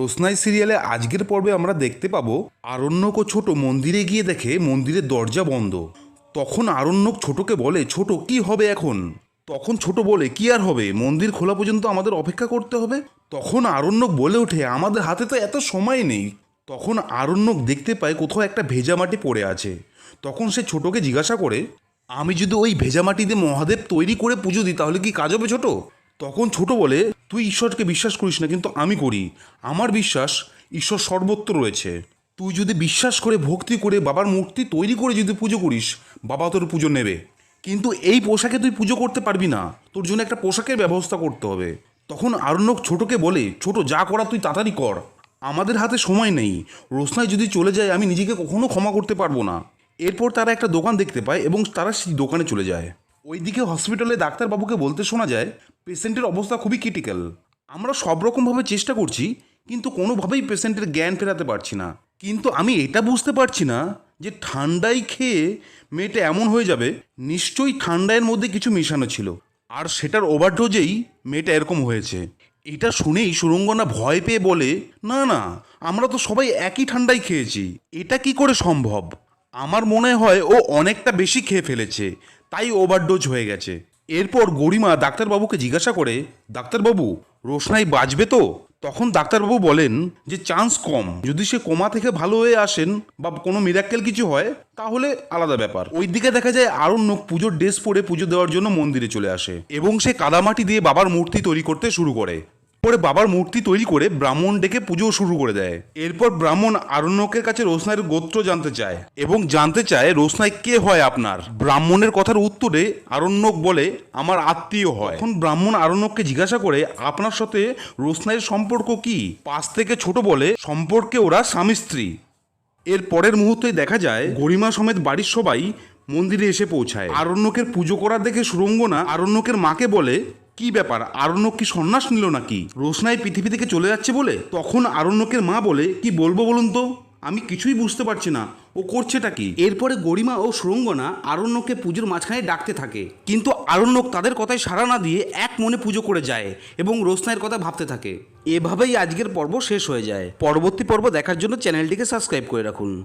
রোশনাই সিরিয়ালে আজকের পর্বে আমরা দেখতে পাবো আরণ্যক ছোট মন্দিরে গিয়ে দেখে মন্দিরের দরজা বন্ধ। তখন আরণ্যক ছোটকে বলে, ছোট, কি হবে এখন? তখন ছোট বলে, কি আর হবে? মন্দির খোলা পর্যন্ত আমাদের অপেক্ষা করতে হবে? তখন আরণ্যক বলে ওঠে, আমাদের হাতে তো এত সময় নেই। তখন আরণ্যক দেখতে পায় কোথাও একটা ভেজা মাটি পড়ে আছে। তখন সে ছোটকে জিজ্ঞাসা করে, আমি যদি ওই ভেজা মাটি দিয়ে মহাদেব তৈরি করে পুজো দিই, তাহলে কি কাজ হবে ছোট? তখন ছোট বলে তুই ঈশ্বরকে বিশ্বাস করিস না, কিন্তু আমি করি। আমার বিশ্বাস ঈশ্বর সর্বত্র রয়েছে। তুই যদি বিশ্বাস করে, ভক্তি করে, বাবার মূর্তি তৈরি করে যদি পুজো করিস, বাবা তোর পুজো নেবে। কিন্তু এই পোশাকে তুই পুজো করতে পারবি না। তোর জন্য একটা পোশাকের ব্যবস্থা করতে হবে। তখন আরণ্যক ছোটকে বলে, ছোট, যা করা তুই তাড়াতাড়ি কর। আমাদের হাতে সময় নেই। রোশনাই যদি চলে যায়, আমি নিজেকে কখনো ক্ষমা করতে পারব না। এরপর তারা একটা দোকান দেখতে পায় এবং তারা সেই দোকানে চলে যায়। ওইদিকে হসপিটালে ডাক্তারবাবুকে বলতে শোনা যায় পেশেন্টের অবস্থা খুবই ক্রিটিক্যাল আমরা সব রকমভাবে চেষ্টা করছি, কিন্তু কোনোভাবেই পেশেন্টের জ্ঞান ফেরাতে পারছি না। কিন্তু আমি এটা বুঝতে পারছি না যে ঠান্ডায় খেয়ে মেয়েটা এমন হয়ে যাবে, নিশ্চয়ই ঠান্ডায়ের মধ্যে কিছু মেশানো ছিল। আর সেটার ওভারডোজেই মেয়েটা এরকম হয়েছে। এটা শুনেই সুরঙ্গনা ভয় পেয়ে বলে, না না, আমরা তো সবাই একই ঠান্ডায় খেয়েছি। এটা কি করে সম্ভব? আমার মনে হয় ও অনেকটা বেশি খেয়ে ফেলেছে, তাই ওভারডোজ হয়ে গেছে। এরপর গরিমা ডাক্তারবাবুকে জিজ্ঞাসা করে, ডাক্তারবাবু, রোশনাই বাঁচবে তো? তখন ডাক্তারবাবু বলেন যে, চান্স কম। যদি সে কোমা থেকে ভালো হয়ে আসেন বা কোনো মিরাক্কেল কিছু হয়, তাহলে আলাদা ব্যাপার। ওই দিকে দেখা যায় আরণ্যক পুজোর ড্রেস পরে পুজো দেওয়ার জন্য মন্দিরে চলে আসে এবং সে কাদামাটি দিয়ে বাবার মূর্তি তৈরি করতে শুরু করে। পরে বাবার মূর্তি তৈরি করে ব্রাহ্মণ ডেকে পুজো শুরু করে দেয়। এরপর ব্রাহ্মণ আরণ্যকের কাছে রোশনাইয়ের গোত্র জানতে চায় এবং জানতে চায়, রোশনাই কে হয় আপনার? ব্রাহ্মণের কথার উত্তরে আরণ্যক বলে, আমার আত্মীয় হয়। এখন ব্রাহ্মণ আরণ্যককে জিজ্ঞাসা করে, আপনার সাথে রোশনাইয়ের সম্পর্ক কি? পাশ থেকে ছোট বলে, সম্পর্কে ওরা স্বামী স্ত্রী। এর পরের মুহূর্তে দেখা যায়, গরিমা সমেত বাড়ির সবাই মন্দিরে এসে পৌঁছায়। আরণ্যকের পুজো করার দেখে সুরঙ্গনা আরণ্যকের মাকে বলে কি ব্যাপার? আরণ্যক কি সন্ন্যাস নিল নাকি? রোশনাই পৃথিবী থেকে চলে যাচ্ছে বলে? তখন আরণ্যকের মা বলে, কি বলব বলুন তো? আমি কিছুই বুঝতে পারছি না। ও করছেটা কি? এরপরে গরিমা ও সুরঙ্গনা আরণ্যকে পুজোর মাঝখানে ডাকতে থাকে। কিন্তু আরণ্যক তাদের কথায় সাড়া না দিয়ে এক মনে পুজো করে যায় এবং রোশনাইয়ের কথা ভাবতে থাকে। এভাবেই আজকের পর্ব শেষ হয়ে যায়। পরবর্তী পর্ব দেখার জন্য চ্যানেলটিকে সাবস্ক্রাইব করে রাখুন।